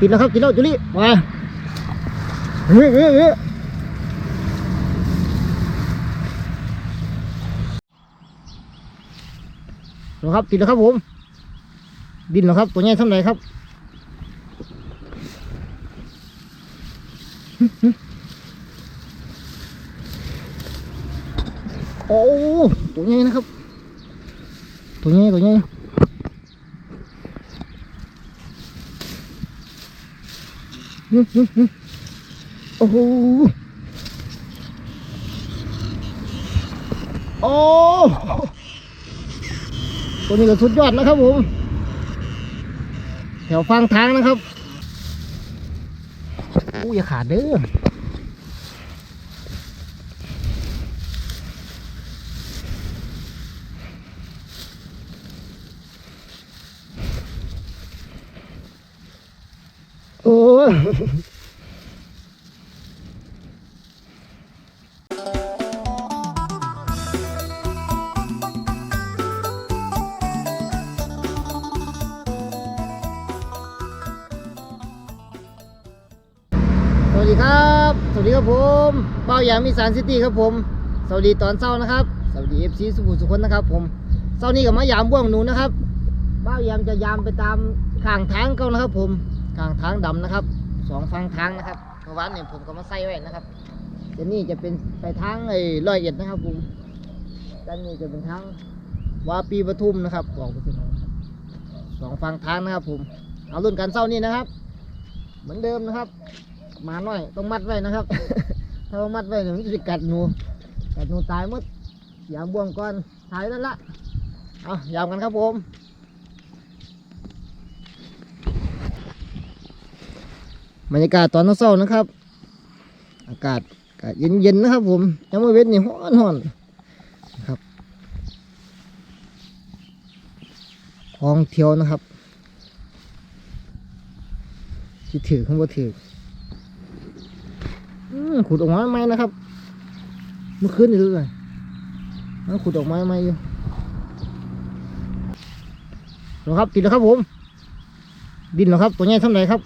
ติดแล้วครับติดแล้วจุลี่มาเฮ้ยเฮ้ยเฮ้ยเหรอครับติดแล้วครับผม ดินเหรอครับ ตัวใหญ่เท่าไหร่ครับโอ้ตัวใหญ่นะครับ ตัวใหญ่ตัวใหญ่หึหึหึ โอ้โหโอ้ตัวนี้ก็สุดยอดนะครับผม แถวฟังทางนะครับอู้ย่าขาดเด้อ สวัสดีครับ สวัสดีครับผมเป้ายางมีสานซิตี้ครับผม สวัสดีตอนเช้านะครับ สวัสดีเอฟซีสุขุมสุขนนะครับ ผมเช้านี้กับมายามบ่วงหนูนะครับเป้ายามจะยามไปตามข้างทางเขานะครับ ผมข้างทางดำนะครับ สองฝั่งทางนะครับเมื่อวานเนี่ยผมก็มาใส่ไว้นะครับเดี๋ยวนี้จะเป็นไปทางไอ้ร้อยเอ็ดนะครับผมด้านนี้จะเป็นทางวาปีปทุมนะครับบอกไปถึงสองฝั่งทางนะครับ ผม เอารุ่นกันเศร้านี่นะครับ เหมือนเดิมนะครับ มาหน่อยต้องมัดไว้นะครับ ถ้าว่มัดไว้เดี๋ยวมันจะกัดหนูกัดหนูตายมดยามบ่วงก่อนถ่ายนั่นละเอายามกันครับผม บรรยากาศตอนเช้านะครับ อากาศเย็นๆนะครับ ผมยังไม่เว้นนี่ฮ้อนๆนะครับท้องเที่ยวนะครับที่ถือข้างบนถืออืมขุดออกมาไหมนะครับ เมื่อคืนนี่เลยมันขุดออกมาไหมอยู่เหรอครับติดแล้วครับผม ดินหรอครับ ตัวใหญ่เท่าไหร่ครับ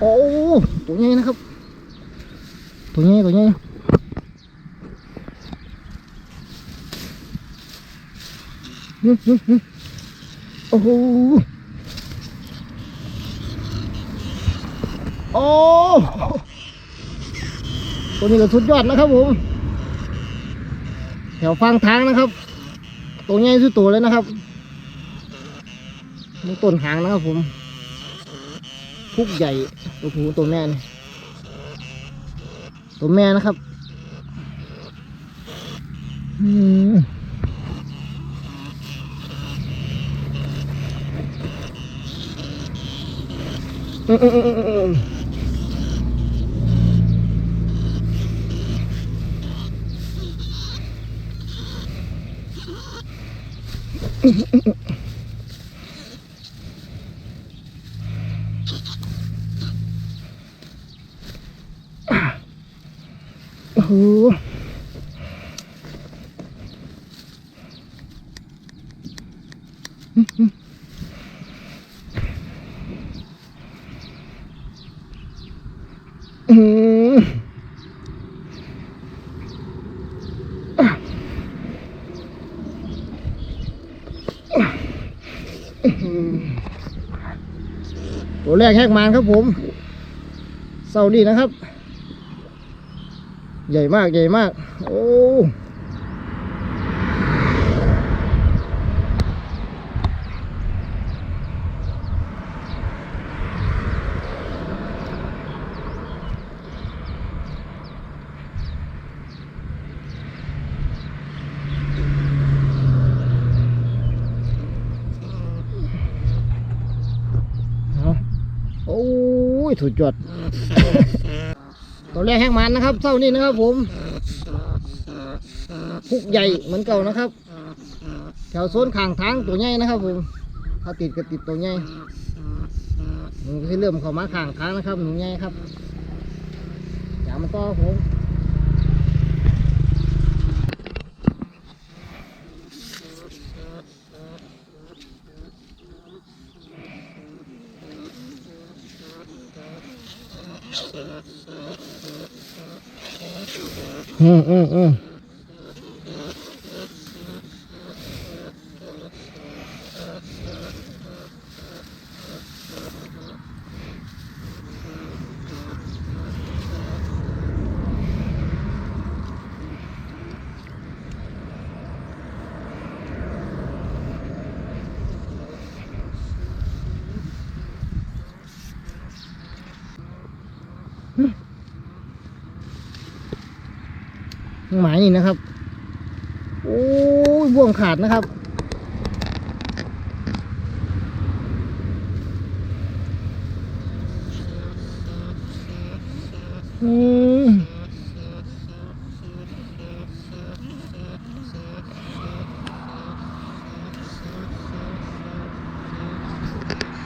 โอ้ ตัวใหญ่นะครับ ตัวใหญ่ตัวใหญ่หึหึหึโอ้โหโอ้ตัวนี้ก็สุดยอดนะครับผม แถวฟังทางนะครับ ตัวใหญ่สุดตัวเลยนะครับมีต้นหางนะครับผม พุกใหญ่โอ้โหตัวแม่นี่ตัวแม่นะครับอืมอืมอืมอืมอืมอ้โหอืม ตัวแรกแหกมานครับผมเสาดีนะครับ ใหญ่มากใหญ่มาก โอ้เอาโอ้ ยสุดยอดตัวแรกแห้งมันนะครับเท่านี้นะครับ ผมพุกใหญ่เหมือนเก่านะครับ แถวโซนข่างทางตัวใหญ่นะครับผมถ้าติดก็ติดตัวใหญ่หนูเริ่มเข้ามาข่างทางนะครับหนูใหญ่ครับอย่ามาต่อผม อืมอืมอืม หมายนี่นะครับ โอ้ยบ่วงขาดนะครับ อืม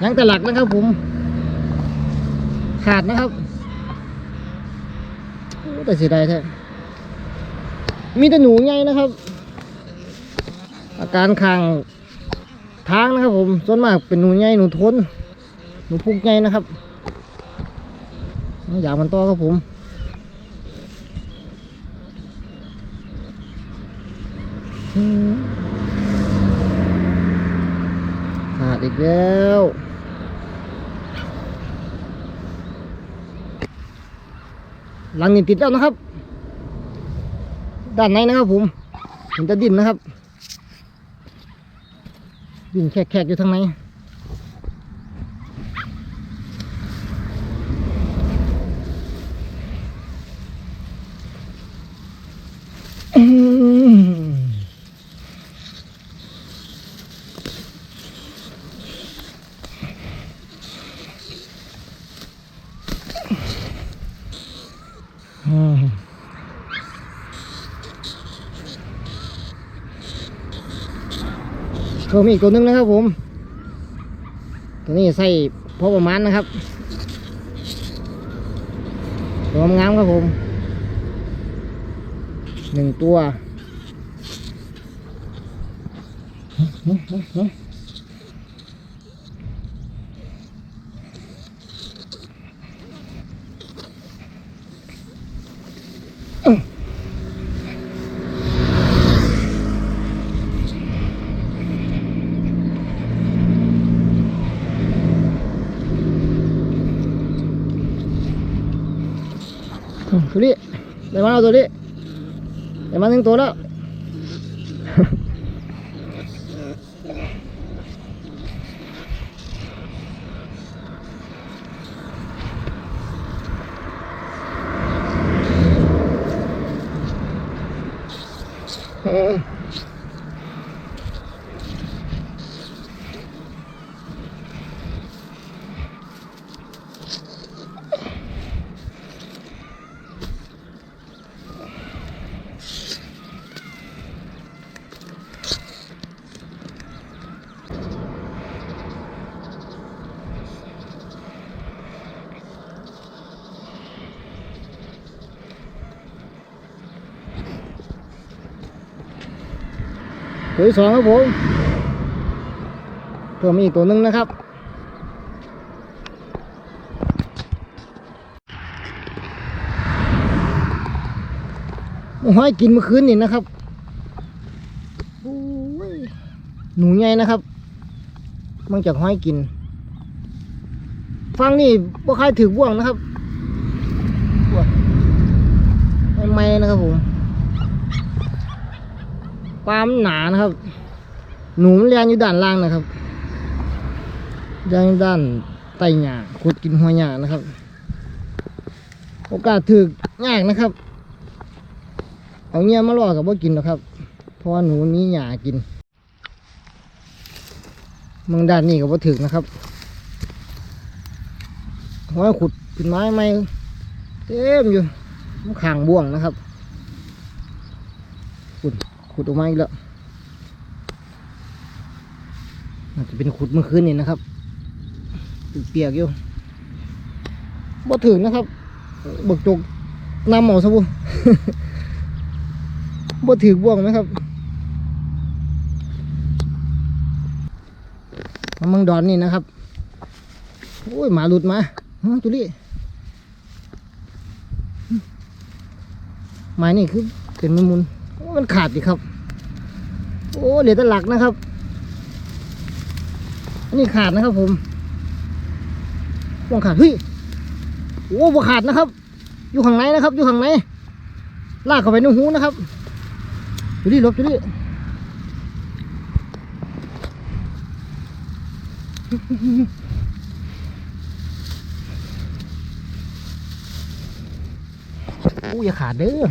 ยังแต่หลักนะครับผม ขาดนะครับโอ้แต่เสียดายแท้ มีแต่หนูไงนะครับ อาการคางทางนะครับ ผมส่วนมากเป็นหนูไงหนูทนหนูพุกไงนะครับอยากมันต่อครับผมขาดอีกแล้วหลังนี่ติดแล้วนะครับ ด้านในนะครับผมมันจะดิ้นนะครับ ดิ้นแขกๆอยู่ทางในอืมอืม ขามีอีกตัวนึงนะครับผม ตัวนี้ใส่พอประมาณนะครับรวมงามครับผมหนึ่งตัว อืมตัวนี้ได้มา ตัวที่สองครับผมเพิ่มอีกตัวหนึ่งนะครับ ห้อยกินเมื่อคืนนี่นะครับโอยหนูใหญ่นะครับ มันจากห้อยกิน ฟังนี่บ่คายถือบ่วงนะครับบ่วงไม่ๆนะครับผม ปลามนหนานะครับ หนูมันเลียนอยู่ด้านล่างนะครับยนอยู่ด้านใต้หญ้าขุดกินหัวหญ้านะครับ โอกาสถือยากนะครับ เอาเงี้ยมาล่อกับว่ากินหรอกครับ เพราะว่าหนูมีหญ้ากินเมืองด้านนี้กับว่าถึกนะครับหัวขุดขึ้นไม้ไม่เต็มอยู่มันขางบ่วงนะครับขุด ขุดออกมาอีกแล้วน่าจะเป็นขุดเมื่อคืนนี่นะครับเปียกอยู่บ่ถึงนะครับบกจกน้ำหมอสบู่บ่ถือบ่วงไหมครับมาเมืองดอนนี่นะครับ โอ้ยหมาหลุดมาฮะตุลี่ไม้นี่คือเป็นมันมุน มันขาดดิครับ โอ้เหลือแต่หลักนะครับ อันนี้ขาดนะครับ ผมวงขาดเฮ้ยโอ้บ่ขาดนะครับ อยู่ข้างในนะครับ อยู่ข้างในลากเข้าไปในหูนะครับอยู่ดิหลบอยู่ดิโอ้อย่าขาดเด้อ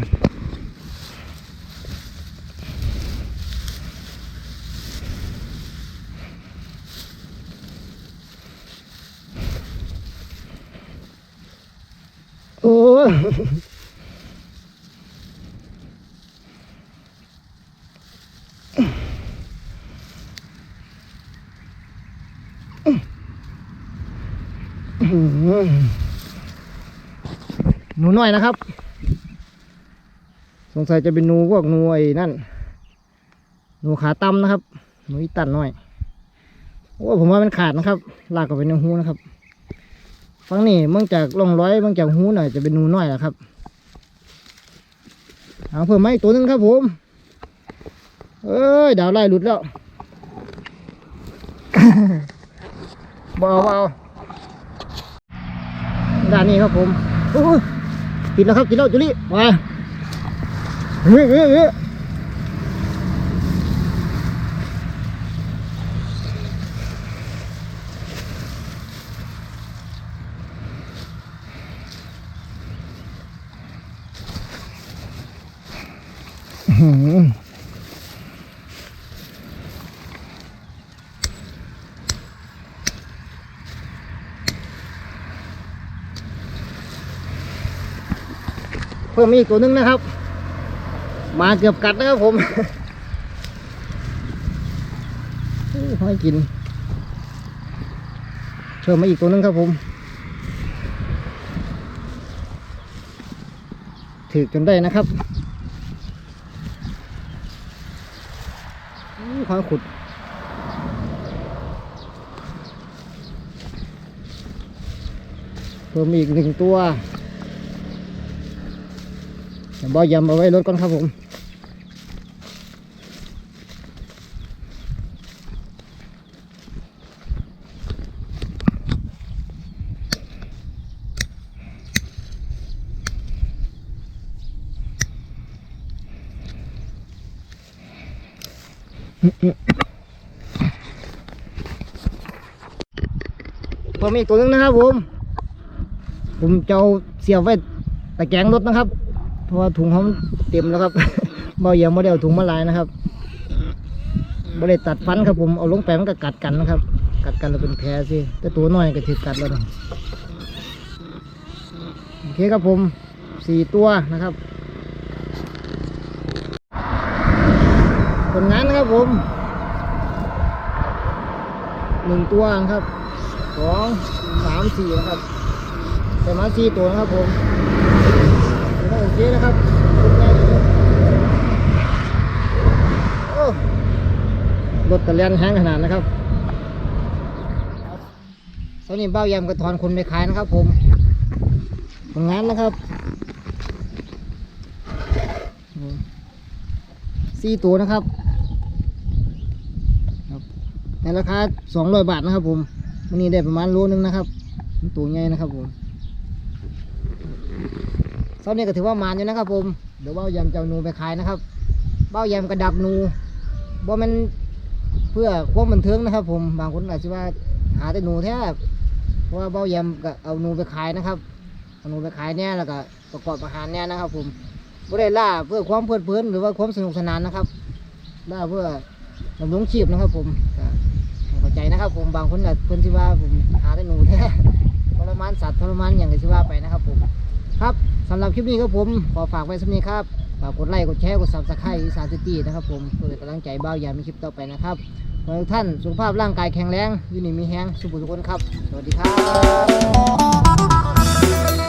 โอหนูน้อยนะครับ สงสัยจะเป็นหนูพวกหนูไอ้นั่น หนูขาต่ำนะครับ หนูอีตันน้อย โอ้ผมว่ามันขาดนะครับ ลากเข้าไปในหูนะครับ ฟังนี่เมื่อจากลองร้อยเมื่อจากหูหน่อยจะเป็นหนูน้อยแหละครับ เอาเพิ่มมาอีกตัวนึงครับผม เอ้ยดาวไล่หลุดแล้วเอาเอาด้านนี้ครับผมติดแล้วครับติดแล้วจุลี่มาเฮ้ยเฮ้ย เพิ่มอีกตัวนึงนะครับ มาเกือบกัดนะครับผมอื้อให้กินเพิ่มมาอีกตัวนึงครับผม ถือจนได้นะครับอื้อขอขุดเพิ่มอีกหนึ่งตัว บอยำเอาไว้รถก่อนครับผมเพิ่มอีกตัวหนึงนะครับผม ผมจะเสียบไว้ตะแกรงรถนะครับ ราะว่าถุงเขามันเต็มแล้วครับเบาเยี่ยมไม่ได้เอาถุงมาลายนะครับไม่ได้ตัดฟันครับผมเอาลงไปมันก็กัดกันนะครับ กัดกันแล้วเป็นแผลสิแต่ตัวน้อยก็ถือกัดแล้วนะโอเคครับผมสี่ตัวนะครับผลงานนะครับผมหนึ่งตัวนะครับสองสามสี่นะครับแต่มาสี่ตัวนะครับผม โอเคนะครับรถตะเลียนแห้งขนาดนะครับตอนนี้เบ้ายำกระทอนคนไปขายนะครับ ผมผลงานนะครับสี่ตัวนะครับในราคาสองร้อยบาทนะครับ ผมวันนี้ได้ประมาณโลนึงนะครับ ตัวใหญ่นะครับผม เท่านี้ก็ถือว่ามานอยู่นะครับผมเดี๋ยวเบ้ายำจะเอาหนูไปขายนะครับ เบ้ายำกระดักหนูบ่มันเพื่อความบันเทิงนะครับ ผมบางคนอาจจะว่าหาแต่หนูแท้เพราะว่าเบ้ายำก็เอาหนูไปขายนะครับเอาหนูไปขายเนี่ยแล้วก็ประกอบอาหารเนี่ยนะครับ ผมบ่ได้ล่าเพื่อความเพลิดเพลินหรือว่าความสนุกสนานนะครับล่าเพื่อดำรงชีพนะครับ ผมเข้าใจนะครับ ผมบางคนอาจเพิ่นที่ว่าผมหาแต่หนูแท้ทรมานสัตว์ทรมานอย่างที่ว่าไปนะครับ ผม ครับสำหรับคลิปนี้ครับผมขอฝากไว้สักนี้ครับฝากกดไลค์กดแชร์กดซับสไครต์อีสานซิตี้นะครับผมเพื่อเป็นกำลังใจเบ้าอย่ามีคลิปต่อไปนะครับขอทุกท่านสุขภาพร่างกายแข็งแรงยืนหนี่มีแห้งสุขทุกคนครับ สวัสดีครับ